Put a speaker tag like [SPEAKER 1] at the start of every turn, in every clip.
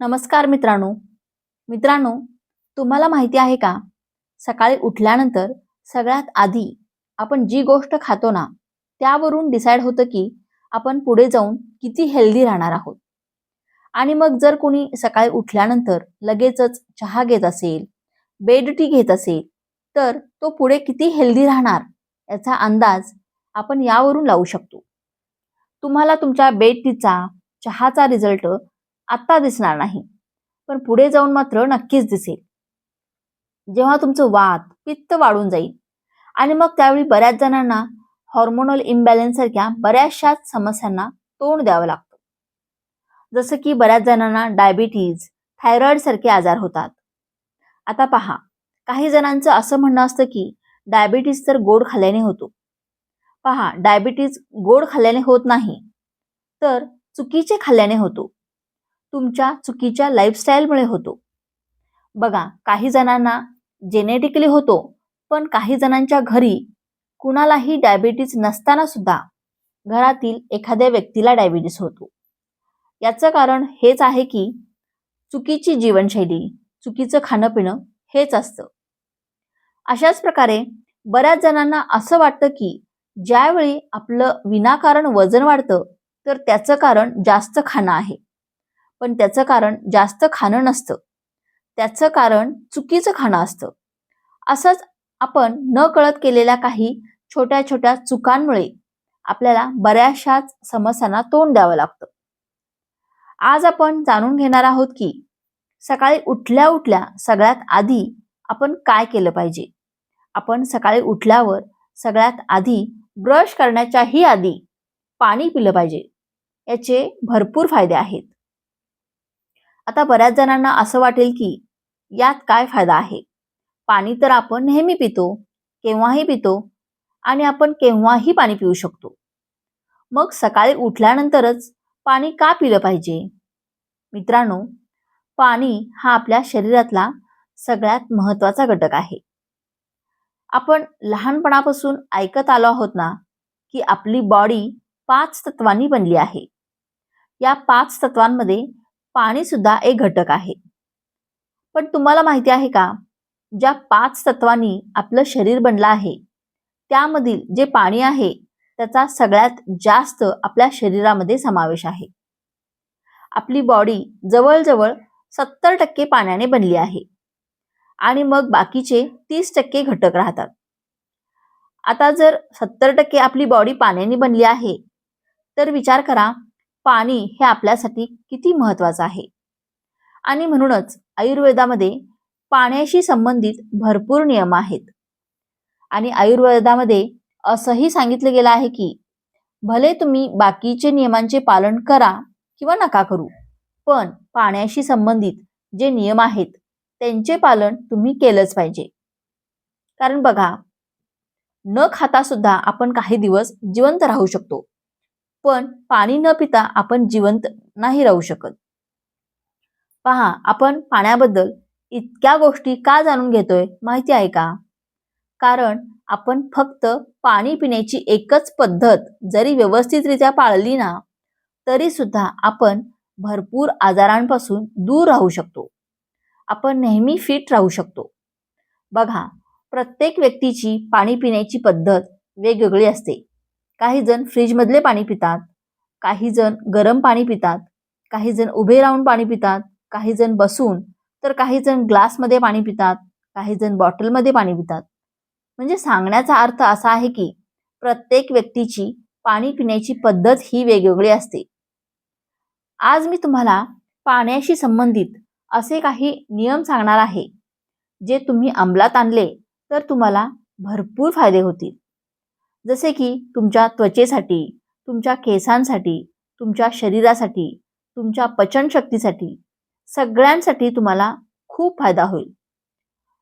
[SPEAKER 1] नमस्कार मित्रांनो. मित्रांनो तुम्हाला माहिती आहे का? सकाळी उठल्यानंतर सगळ्यात आधी आपण जी गोष्ट खातो ना त्यावरून डिसाईड होतं की आपण पुढे जाऊन किती हेल्दी राहणार आहोत. आणि मग जर कोणी सकाळी उठल्यानंतर लगेचच चहा घेत असेल बेड टी घेत असेल तर तो पुढे किती हेल्दी राहणार याचा अंदाज आपण यावरून लावू शकतो. तुम्हाला तुमच्या बेड टीचा चहाचा रिझल्ट आत्ता दिसणार नाही. पण पुढे जाऊन मात्र नक्कीच दिसेल. जेव्हा तुमचं वात पित्त वाढून जाईल आणि मग त्यावेळी बऱ्याच जणांना हॉर्मोनल इम्बॅलन्स सारख्या बऱ्याचशाच समस्यांना तोंड द्यावं लागतं. जसं की बऱ्याच जणांना डायबिटीज थायरॉइड सारखे आजार होतात. आता पहा काही जणांचं असं म्हणणं असतं की डायबिटीज तर गोड खाल्ल्याने होतो. पहा डायबिटीज गोड खाल्ल्याने होत नाही तर चुकीचे खाल्ल्याने होतो. तुमच्या चुकीच्या लाईफस्टाईलमुळे होतो. बघा काही जणांना जेनेटिकली होतो पण काही जणांच्या घरी कुणालाही डायबिटीज नसताना सुद्धा घरातील एखाद्या व्यक्तीला डायबिटीस होतो. याचं कारण हेच आहे की चुकीची जीवनशैली चुकीचं खाणं पिणं हेच असतं. अशाच प्रकारे बऱ्याच जणांना असं वाटतं की ज्यावेळी आपलं विनाकारण वजन वाढतं तर त्याचं कारण जास्त खाणं आहे. पण त्याचं कारण जास्त खाणं नसतं. त्याचं कारण चुकीचं खाणं असतं. असंच आपण न कळत केलेल्या काही छोट्या छोट्या चुकांमुळे आपल्याला बऱ्याचशाच समस्यांना तोंड द्यावं लागतं. आज आपण जाणून घेणार आहोत की सकाळी उठल्या उठल्या सगळ्यात आधी आपण काय केलं पाहिजे? आपण सकाळी उठल्यावर सगळ्यात आधी ब्रश करण्याच्याही आधी पाणी पिलं पाहिजे. याचे भरपूर फायदे आहेत. आता बऱ्याच जणांना असं वाटेल की यात काय फायदा आहे? पाणी तर आपण नेहमी पितो केव्हाही पितो आणि आपण केव्हाही पाणी पिऊ शकतो. मग सकाळी उठल्यानंतरच पाणी का पिलं पाहिजे? मित्रांनो पाणी हा आपल्या शरीरातला सगळ्यात महत्त्वाचा घटक आहे. आपण लहानपणापासून ऐकत आलो आहोत ना की आपली बॉडी पाच तत्वांनी बनली आहे. या पाच तत्वांमध्ये पाणी सुद्धा एक घटक आहे. पण तुम्हाला माहिती आहे का? ज्या पाच तत्वांनी आपलं शरीर बनलं आहे त्यामधील जे पाणी आहे त्याचा सगळ्यात जास्त आपल्या शरीरामध्ये समावेश आहे. आपली बॉडी जवळजवळ सत्तर टक्के पाण्याने बनली आहे आणि मग बाकीचे तीस टक्के घटक राहतात. आता जर सत्तर टक्के आपली बॉडी पाण्याने बनली आहे तर विचार करा पाणी हे आपल्यासाठी किती महत्वाचं आहे? आणि म्हणूनच आयुर्वेदामध्ये पाण्याशी संबंधित भरपूर नियम आहेत. आणि आयुर्वेदामध्ये असंही सांगितलं गेलं आहे की भले तुम्ही बाकीचे नियमांचे पालन करा किंवा नका करू पण पाण्याशी संबंधित जे नियम आहेत त्यांचे पालन तुम्ही केलंच पाहिजे. कारण बघा न खाता सुद्धा आपण काही दिवस जिवंत राहू शकतो. पण पाणी न पिता आपण जिवंत नाही राहू शकत. पहा आपण पाण्याबद्दल इतक्या गोष्टी का जाणून घेतोय माहिती आहे का? कारण आपण फक्त पाणी पिण्याची एकच पद्धत जरी व्यवस्थितरित्या पाळली ना तरी सुद्धा आपण भरपूर आजारांपासून दूर राहू शकतो. आपण नेहमी फिट राहू शकतो. बघा प्रत्येक व्यक्तीची पाणी पिण्याची पद्धत वेगवेगळी असते. काही जण फ्रीजमधले पाणी पितात काही जण गरम पाणी पितात काही जण उभे राहून पाणी पितात काही जण बसून तर काही जण ग्लासमध्ये पाणी पितात काही जण बॉटलमध्ये पाणी पितात. म्हणजे सांगण्याचा अर्थ असा आहे की प्रत्येक व्यक्तीची पाणी पिण्याची पद्धत ही वेगवेगळी असते. आज मी तुम्हाला पाण्याशी संबंधित असे काही नियम सांगणार आहे जे तुम्ही अंमलात आणले तर तुम्हाला भरपूर फायदे होतील. जसे की तुमच्या त्वचेसाठी तुमच्या केसांसाठी तुमच्या शरीरासाठी तुमच्या पचनशक्तीसाठी सगळ्यांसाठी तुम्हाला खूप फायदा होईल.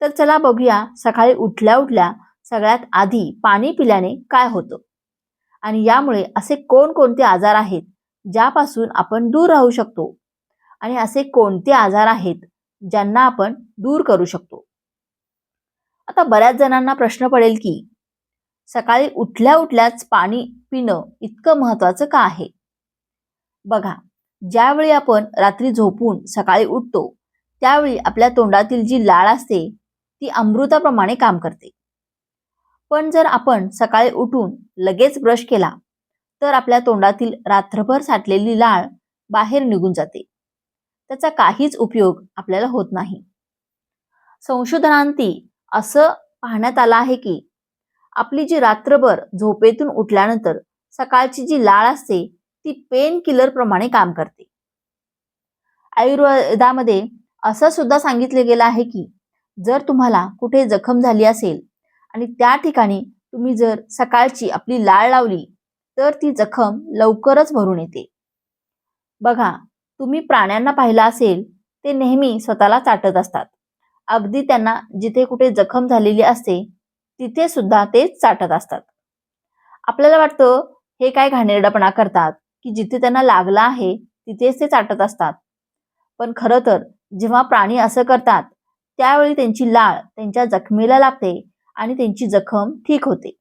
[SPEAKER 1] तर चला बघूया सकाळी उठल्या उठल्या सगळ्यात आधी पाणी पिल्याने काय होतं? आणि यामुळे असे कोणकोणते आजार आहेत ज्यापासून आपण दूर राहू शकतो? आणि असे कोणते आजार आहेत ज्यांना आपण दूर करू शकतो? आता बऱ्याच जणांना प्रश्न पडेल की सकाळी उठल्या उठल्याच पाणी पिणं इतकं महत्वाचं का आहे? बघा ज्यावेळी आपण रात्री झोपून सकाळी उठतो त्यावेळी आपल्या तोंडातील जी लाळ असते ती अमृताप्रमाणे काम करते. पण जर आपण सकाळी उठून लगेच ब्रश केला तर आपल्या तोंडातील रात्रभर साठलेली लाळ बाहेर निघून जाते. त्याचा काहीच उपयोग आपल्याला होत नाही. संशोधनांती असं पाहण्यात आलं आहे की आपली जी रात्रभर झोपेतून उठल्यानंतर सकाळची जी लाळ असते ती पेन किलर प्रमाणे काम करते. आयुर्वेदामध्ये असं सुद्धा सांगितलं गेलं आहे की जर तुम्हाला कुठे जखम झाली असेल आणि त्या ठिकाणी तुम्ही जर सकाळची आपली लाळ लावली तर ती जखम लवकरच भरून येते. बघा तुम्ही प्राण्यांना पाहिलं असेल ते नेहमी स्वतःला चाटत असतात. अगदी त्यांना जिथे कुठे जखम झालेली असते तिथे सुद्धा ते चाटत असतात. आपल्याला वाटतं हे काय घाणेरडपणा करतात की जिथे त्यांना लागला आहे तिथेच ते चाटत असतात. पण खरं तर जेव्हा प्राणी असं करतात त्यावेळी त्यांची लाळ त्यांच्या जखमेला लागते आणि त्यांची जखम ठीक होते.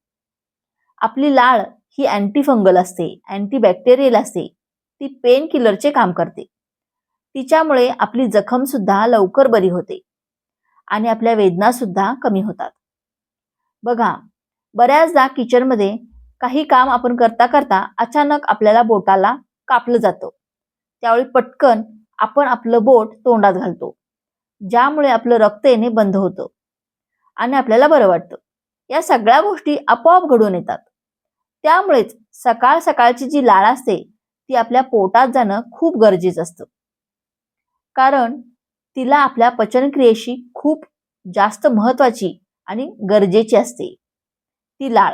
[SPEAKER 1] आपली लाळ ही अँटीफंगल असते अँटीबॅक्टेरियल असते ती पेन किलरचे काम करते. तिच्यामुळे आपली जखम सुद्धा लवकर बरी होते आणि आपल्या वेदना सुद्धा कमी होतात. बघा बऱ्याचदा किचनमध्ये काही काम आपण करता करता अचानक आपल्याला बोटाला कापलं जातं. त्यावेळी पटकन आपण आपलं बोट तोंडात घालतो ज्यामुळे आपलं रक्त येणे बंद होतं आणि आपल्याला बरं वाटतं. या सगळ्या गोष्टी आपोआप घडून येतात. त्यामुळेच सकाळ सकाळची जी लाळ असते ती आपल्या पोटात जाणं खूप गरजेचं असतं. कारण तिला आपल्या पचनक्रियेशी खूप जास्त महत्वाची आणि गरजेची असते. ती लाळ.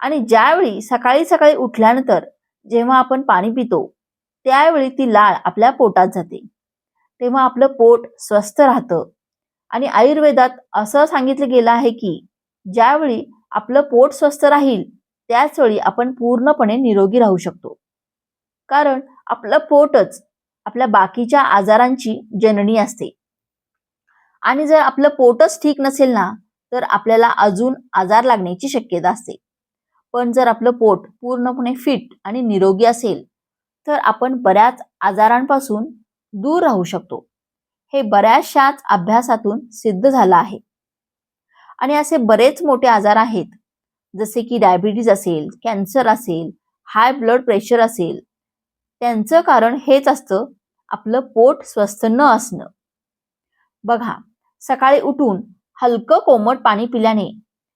[SPEAKER 1] आणि ज्यावेळी सकाळी सकाळी उठल्यानंतर जेव्हा आपण पाणी पितो त्यावेळी ती लाळ आपल्या पोटात जाते. तेव्हा आपलं पोट स्वस्थ राहतं. आणि आयुर्वेदात असं सांगितलं गेलं आहे की ज्यावेळी आपलं पोट स्वस्थ राहील त्याचवेळी आपण पूर्णपणे निरोगी राहू शकतो. कारण आपलं पोटच आपल्या बाकीच्या आजारांची जननी असते. आणि जर आपलं पोटच ठीक नसेल ना तर आपल्याला अजून आजार लागण्याची शक्यता असते. पण जर आपलं पोट पूर्णपणे फिट आणि निरोगी असेल तर आपण बऱ्याच आजारांपासून दूर राहू शकतो. हे बऱ्याचशाच अभ्यासातून सिद्ध झालं आहे. आणि असे बरेच मोठे आजार आहेत जसे की डायबिटीज असेल कॅन्सर असेल हाय ब्लड प्रेशर असेल. त्यांचं कारण हेच असतं आपलं पोट स्वस्थ न असणं. बघा सकाळी उठून हलकं कोमट पाणी पिल्याने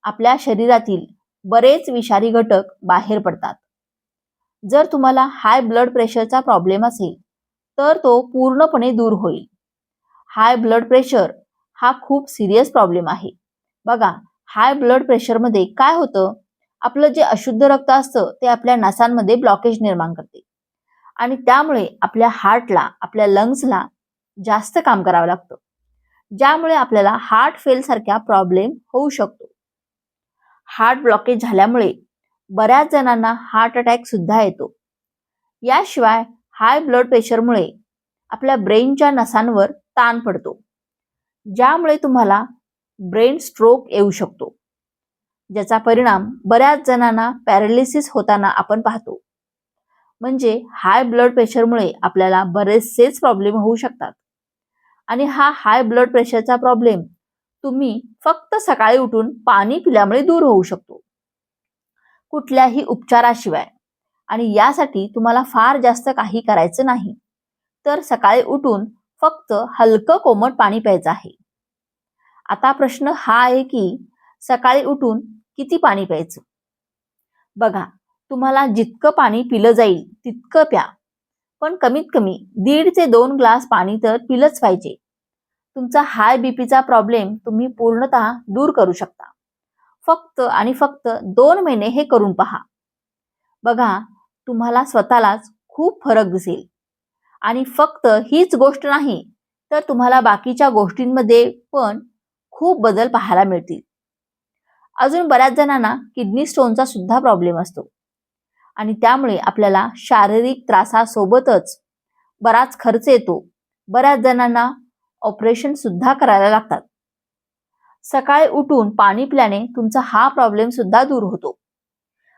[SPEAKER 1] आपल्या शरीरातील बरेच विषारी घटक बाहेर पडतात. जर तुम्हाला हाय ब्लड प्रेशरचा प्रॉब्लेम असेल तर तो पूर्णपणे दूर होईल. हाय ब्लड प्रेशर हा खूप सिरियस प्रॉब्लेम आहे. बघा हाय ब्लड प्रेशरमध्ये काय होतं? आपलं जे अशुद्ध रक्त असतं ते आपल्या नसांमध्ये ब्लॉकेज निर्माण करते. आणि त्यामुळे आपल्या हार्टला आपल्या लंग्सला जास्त काम करावं लागतं. ज्यामुळे आपल्याला हार्ट फेल सारख्या प्रॉब्लेम होऊ शकतो. हार्ट ब्लॉकेज झाल्यामुळे बऱ्याच जणांना हार्ट अटॅक सुद्धा येतो. याशिवाय हाय ब्लड प्रेशरमुळे आपल्या ब्रेनच्या नसांवर ताण पडतो. ज्यामुळे तुम्हाला ब्रेन स्ट्रोक येऊ शकतो. ज्याचा परिणाम बऱ्याच जणांना पॅरालिसिस होताना आपण पाहतो. म्हणजे हाय ब्लड प्रेशरमुळे आपल्याला बरेचसेच प्रॉब्लेम होऊ शकतात. आणि हा हाय ब्लड प्रेशरचा प्रॉब्लेम तुम्ही फक्त सकाळी उठून पाणी पिल्यामुळे दूर होऊ शकतो. कुठल्याही उपचाराशिवाय. आणि यासाठी तुम्हाला फार जास्त काही करायचं नाही. तर सकाळी उठून फक्त हलकं कोमट पाणी प्यायचं आहे. आता प्रश्न हा आहे की सकाळी उठून किती पाणी प्यायचं? बघा तुम्हाला जितकं पाणी पिलं जाईल तितकं प्या. पण कमीत कमी दीड ते दोन ग्लास पाणी तर पिलंच पाहिजे. तुमचा हाय बीपीचा प्रॉब्लेम तुम्ही पूर्णतः दूर करू शकता. फक्त आणि फक्त दोन महिने हे करून पहा. बघा तुम्हाला स्वतःलाच खूप फरक दिसेल. आणि फक्त हीच गोष्ट नाही तर तुम्हाला बाकीच्या गोष्टींमध्ये पण खूप बदल पाहायला मिळतील. अजून बऱ्याच जणांना किडनी स्टोनचा सुद्धा प्रॉब्लेम असतो. आणि त्यामुळे आपल्याला शारीरिक त्रासासोबतच बराच खर्च येतो. बऱ्याच जणांना ऑपरेशन सुद्धा करायला लागतात. सकाळी उठून पाणी पिल्याने तुमचा हा प्रॉब्लेम सुद्धा दूर होतो.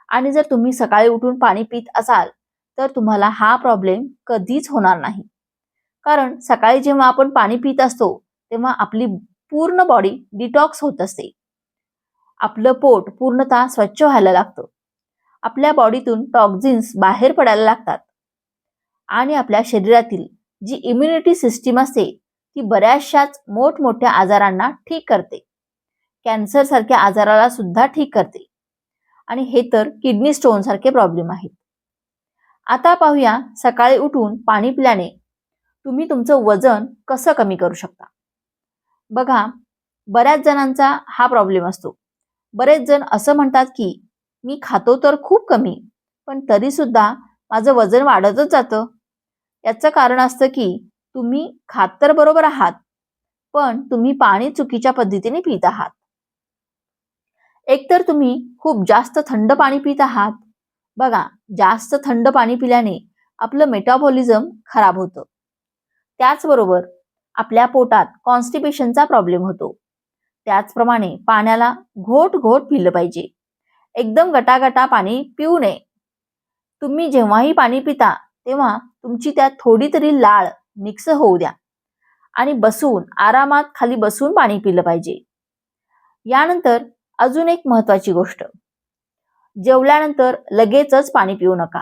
[SPEAKER 1] आणि जर तुम्ही सकाळी उठून पाणी पित असाल तर तुम्हाला हा प्रॉब्लेम कधीच होणार नाही. कारण सकाळी जेव्हा आपण पाणी पित असतो तेव्हा आपली पूर्ण बॉडी डिटॉक्स होत असते. आपलं पोट पूर्णतः स्वच्छ व्हायला लागतं. आपल्या बॉडीतून टॉक्झिन्स बाहेर पडायला लागतात. आणि आपल्या शरीरातील जी इम्युनिटी सिस्टीम असते ती बऱ्याचशाच मोठमोठ्या आजारांना ठीक करते. कॅन्सर सारख्या आजाराला सुद्धा ठीक करते. आणि हे तर किडनी स्टोन सारखे प्रॉब्लेम आहेत. आता पाहूया सकाळी उठून पाणी पिल्याने तुम्ही तुमचं वजन कसं कमी करू शकता? बघा बऱ्याच जणांचा हा प्रॉब्लेम असतो. बरेच जण असं म्हणतात की मी खातो तर खूप कमी पण तरी सुद्धा माझं वजन वाढतच जातं. याचं कारण असतं की तुम्ही खात तर बरोबर आहात पण तुम्ही पाणी चुकीच्या पद्धतीने पित आहात. एकतर तुम्ही खूप जास्त थंड पाणी पित आहात. बघा जास्त थंड पाणी पिल्याने आपलं मेटाबॉलिझम खराब होतं. त्याचबरोबर आपल्या पोटात कॉन्स्टिपेशनचा प्रॉब्लेम होतो. त्याचप्रमाणे पाण्याला घोट घोट पिलं पाहिजे. एकदम गटागटा पाणी पिऊ नये. तुम्ही जेव्हाही पाणी पिता तेव्हा तुमची त्यात थोडी तरी लाळ मिक्स होऊ द्या. आणि बसून आरामात खाली बसून पाणी पिलं पाहिजे. यानंतर अजून एक महत्वाची गोष्ट. जेवल्यानंतर लगेचच पाणी पिऊ नका.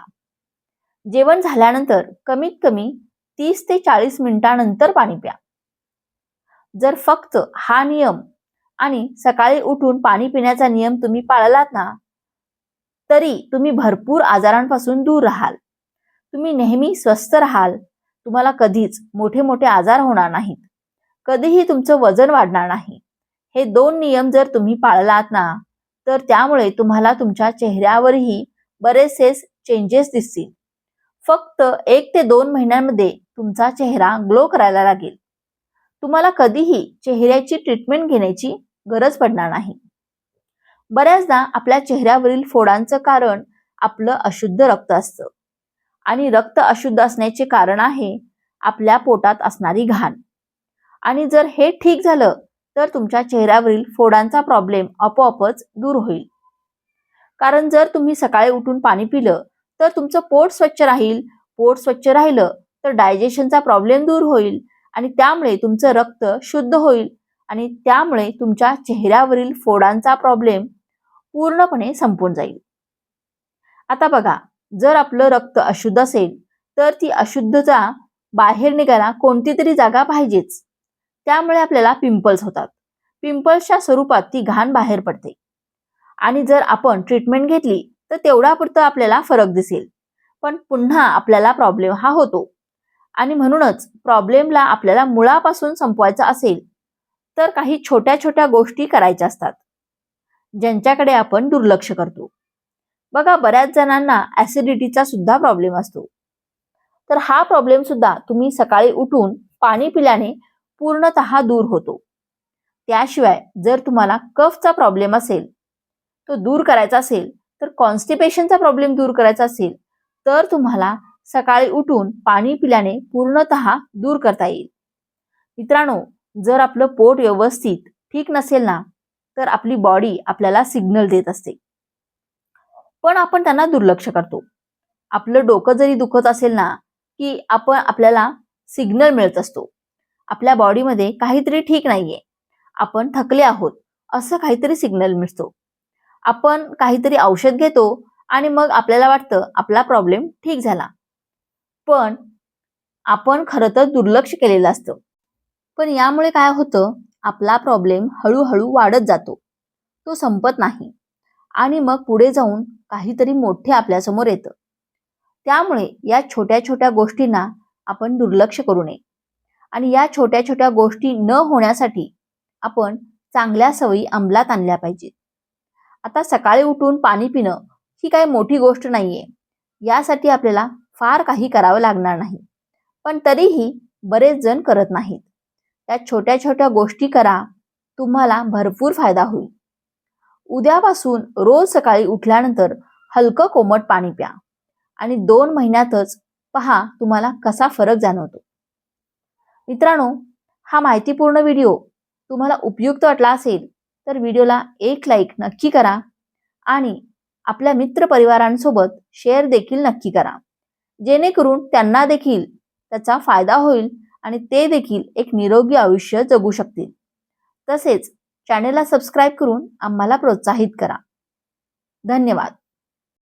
[SPEAKER 1] जेवण झाल्यानंतर कमीत कमी तीस ते चाळीस मिनिटानंतर पाणी प्या. जर फक्त हा नियम आणि सकाळी उठून पाणी पिण्याचा नियम तुम्ही पाळलात ना तरी तुम्ही भरपूर आजारांपासून दूर राहाल. तुम्ही नेहमी स्वस्थ राहाल. तुम्हाला कधीच मोठे मोठे आजार होणार नाहीत. कधीही तुमचं वजन वाढणार नाही. हे दोन नियम जर तुम्ही पाळलात ना तर त्यामुळे तुम्हाला तुमच्या चेहऱ्यावरही बरेचसे चेंजेस दिसतील. फक्त एक ते दोन महिन्यांमध्ये तुमचा चेहरा ग्लो करायला लागेल. तुम्हाला कधीही चेहऱ्याची ट्रीटमेंट घेण्याची गरज पडणार नाही. बऱ्याचदा आपल्या चेहऱ्यावरील फोडांचं कारण आपलं अशुद्ध रक्त असतं. आणि रक्त अशुद्ध असण्याचे कारण आहे आपल्या पोटात असणारी घाण. आणि जर हे ठीक झालं तर तुमच्या चेहऱ्यावरील फोडांचा प्रॉब्लेम आपोआपच दूर होईल. कारण जर तुम्ही सकाळी उठून पाणी पिलं तर तुमचं पोट स्वच्छ राहील. पोट स्वच्छ राहिलं तर डायजेशनचा प्रॉब्लेम दूर होईल आणि त्यामुळे तुमचं रक्त शुद्ध होईल. आणि त्यामुळे तुमच्या चेहऱ्यावरील फोडांचा प्रॉब्लेम पूर्णपणे संपून जाईल. आता बघा जर आपलं रक्त अशुद्ध असेल तर ती अशुद्धता बाहेर निघायला कोणती तरी जागा पाहिजेच. त्यामुळे आपल्याला पिंपल्स होतात. पिंपल्सच्या स्वरूपात ती घाण बाहेर पडते. आणि जर आपण ट्रीटमेंट घेतली तर तेवढापुरतं आपल्याला फरक दिसेल. पण पुन्हा आपल्याला प्रॉब्लेम हा होतो. आणि म्हणूनच प्रॉब्लेमला आपल्याला मुळापासून संपवायचा असेल तर काही छोट्या छोट्या गोष्टी करायच्या असतात. ज्यांच्याकडे आपण दुर्लक्ष करतो. बघा बऱ्याच जणांना ऍसिडिटीचा सुद्धा प्रॉब्लेम असतो. तर हा प्रॉब्लेम सुद्धा तुम्ही सकाळी उठून पाणी पिल्याने पूर्णत दूर होतो. त्याशिवाय जर तुम्हाला कफचा प्रॉब्लेम असेल तो दूर करायचा असेल तर कॉन्स्टिपेशनचा प्रॉब्लेम दूर करायचा असेल तर तुम्हाला सकाळी उठून पाणी पिल्याने पूर्णत दूर करता येईल. मित्रांनो जर आपलं पोट व्यवस्थित ठीक नसेल ना तर आपली बॉडी आपल्याला सिग्नल देत असते. पण आपण त्यांना दुर्लक्ष करतो. आपलं डोकं जरी दुखत असेल ना की आपण आपल्याला सिग्नल मिळत असतो. आपल्या बॉडीमध्ये काहीतरी ठीक नाहीये. आपण थकले आहोत असं काहीतरी सिग्नल मिळतो. आपण काहीतरी औषध घेतो आणि मग आपल्याला वाटतं आपला प्रॉब्लेम ठीक झाला. पण आपण खरं तर दुर्लक्ष केलेलं असतं. पण यामुळे काय होतं आपला प्रॉब्लेम हळूहळू वाढत जातो. तो संपत नाही. आणि मग पुढे जाऊन काहीतरी मोठे आपल्यासमोर येतं. त्यामुळे या छोट्या छोट्या गोष्टींना आपण दुर्लक्ष करू नये. आणि या छोट्या छोट्या गोष्टी न होण्यासाठी आपण चांगल्या सवयी अंमलात आणल्या पाहिजेत. आता सकाळी उठून पाणी पिणं ही काही मोठी गोष्ट नाहीये. यासाठी आपल्याला फार काही करावं लागणार नाही. पण तरीही बरेच जण करत नाहीत. त्या छोट्या छोट्या गोष्टी करा. तुम्हाला भरपूर फायदा होईल. उद्यापासून रोज सकाळी उठल्यानंतर हलकं कोमट पाणी प्या आणि दोन महिन्यातच पहा तुम्हाला कसा फरक जाणवतो. मित्रांनो हा माहितीपूर्ण व्हिडिओ तुम्हाला उपयुक्त वाटला असेल तर व्हिडिओला एक लाईक नक्की करा आणि आपल्या मित्रपरिवारांसोबत शेअर देखील नक्की करा. जेणेकरून त्यांना देखील त्याचा फायदा होईल आणि ते देखील एक निरोगी आयुष्य जगू शकतील. तसेच चॅनेलला सबस्क्राईब करून आम्हाला प्रोत्साहित करा. धन्यवाद.